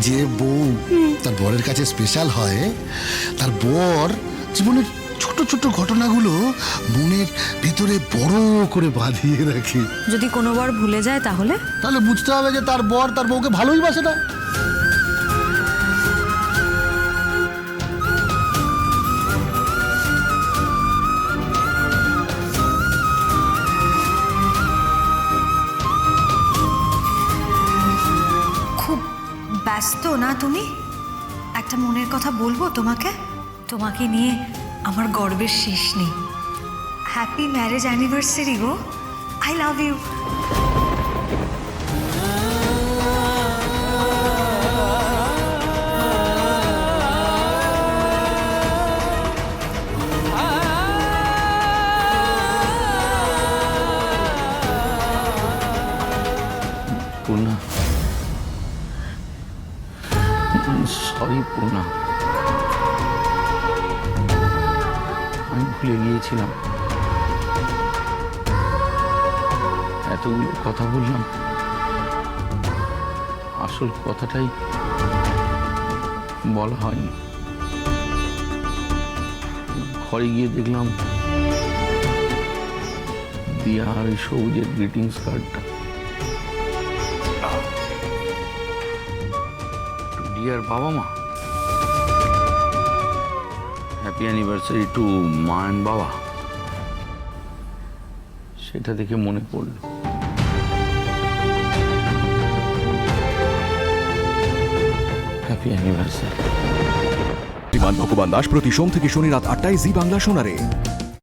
যে বউ তার বরের কাছে স্পেশাল হয় তার বর জীবনের ছোট ছোট ঘটনাগুলো মনের ভিতরে বড় করে বাঁধিয়ে রাখে। যদি কোনোবার ভুলে যায় তাহলে? তাহলে বুঝতে হবে যে তার বর তার বউকে ভালোই বাসে না। ব্যস্ত না তুমি? একটা মনের কথা বলব তোমাকে? তোমাকে নিয়ে আমার গর্বের শেষ নেই। Happy marriage anniversary go. I love you Purna sorry Purna আমি ভুলে গিয়েছিলাম। এতগুলো কথা বললাম। আসল কথাটাই বলা হয়নি। ঘরে গিয়ে দেখলাম, দিয়া সবুজের গ্রিটিংস কার্ডটা ডিয়ার বাবা মা হ্যাপি অ্যানিভার্সারি টু মা অ্যান্ড বাবা সেটা দেখে মনে পড়ল। হ্যাপি অ্যানিভার্সারি বিমান ভগবান দাস প্রতি সোম থেকে শনি রাত আটটায় জি বাংলা শোনারে